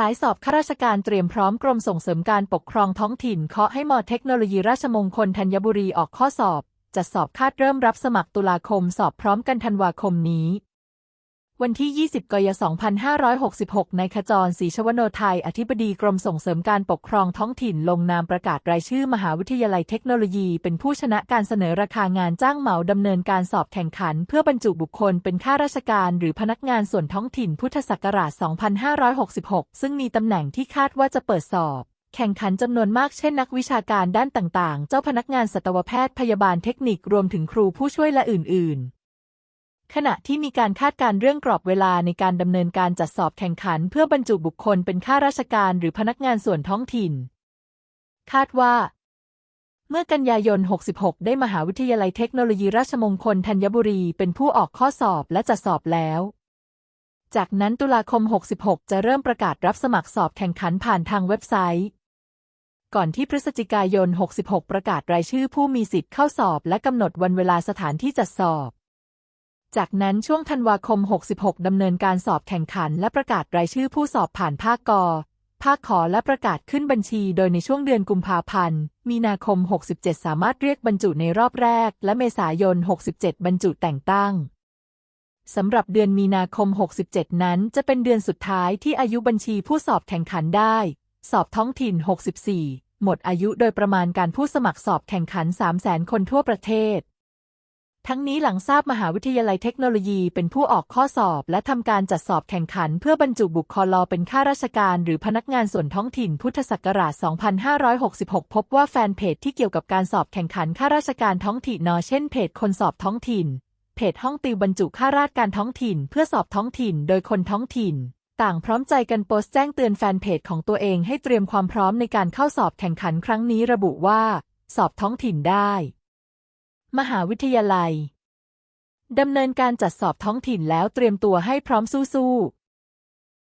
สายสอบข้าราชการเตรียมพร้อมกรมส่งเสริมการปกครองท้องถิ่นเคาะให้มอเทคโนโลยีราชมงคลธัญบุรีออกข้อสอบ จัดสอบคาดเริ่มรับสมัครตุลาคมสอบพร้อมกันธันวาคมนี้ วันที่ 20 กย 2566ในขจรศรีชวโนไทย อธิบดีกรมส่งเสริมการปกครองท้องถิ่นลงนามประกาศรายชื่อมหาวิทยาลัยเทคโนโลยี เป็นผู้ชนะการเสนอราคางานจ้างเหมาดำเนินการสอบแข่งขัน เพื่อบรรจุบุคคลเป็นข้าราชการหรือพนักงานส่วนท้องถิ่นพุทธศักราช 2566 ซึ่งมีตำแหน่งที่คาดว่าจะเปิดสอบแข่งขันจำนวนมากเช่นนักวิชาการด้านต่างๆ เจ้าพนักงานสัตวแพทย์พยาบาลเทคนิครวมถึงครูผู้ช่วยและอื่น ๆ ขณะที่มีการคาดการณ์เรื่องกรอบเวลาในการดำเนินการจัดสอบแข่งขัน เพื่อบรรจุบุคคลเป็นข้าราชการหรือพนักงานส่วนท้องถิ่น คาดว่า เมื่อกันยายน 66 ได้มหาวิทยาลัยเทคโนโลยีราชมงคลธัญบุรีเป็นผู้ออกข้อสอบและจัดสอบแล้ว จากนั้นตุลาคม 66 จะเริ่มประกาศรับสมัครสอบแข่งขันผ่านทางเว็บไซต์ ก่อนที่พฤศจิกายน 66 ประกาศรายชื่อผู้มีสิทธิ์เข้าสอบ และกำหนดวันเวลาสถานที่จัดสอบ จากนั้นช่วงธันวาคม 66 ดำเนินการสอบแข่งขัน และประกาศรายชื่อผู้สอบผ่านภาคกอภาคขอและประกาศขึ้นบัญชี โดยในช่วงเดือนกุมภาพันธ์ มีนาคม 67 สามารถเรียกบรรจุในรอบแรก และเมษายน 67 บรรจุแต่งตั้งสำหรับเดือนมีนาคม 67 นั้นจะเป็นเดือนสุดท้ายที่อายุบัญชีผู้สอบแข่งขันได้ สอบท้องถิ่น 64 หมดอายุโดยประมาณการผู้สมัครสอบแข่งขัน 300,000 คนทั่วประเทศ ทั้งนี้หลังทราบมหาวิทยาลัยเทคโนโลยีเป็นผู้ออกข้อสอบ และทำการจัดสอบแข่งขัน เพื่อบรรจุบุคคลเป็นข้าราชการหรือพนักงานส่วนท้องถิ่นพุทธศักราช 2566 พบว่าแฟนเพจที่เกี่ยวกับการสอบแข่งขันข้าราชการท้องถิ่นนอเช่นเพจคนสอบท้องถิ่น เพจห้องติวบรรจุข้าราชการท้องถิ่น เพื่อสอบท้องถิ่น โดยคนท้องถิ่น ต่างพร้อมใจกันโพสต์แจ้งเตือนแฟนเพจของตัวเองให้เตรียมความพร้อมในการเข้าสอบแข่งขันครั้งนี้ระบุว่า สอบท้องถิ่นได้ มหาวิทยาลัยดำเนินการจัดสอบท้องถิ่นแล้วเตรียมตัวให้พร้อมสู้ๆ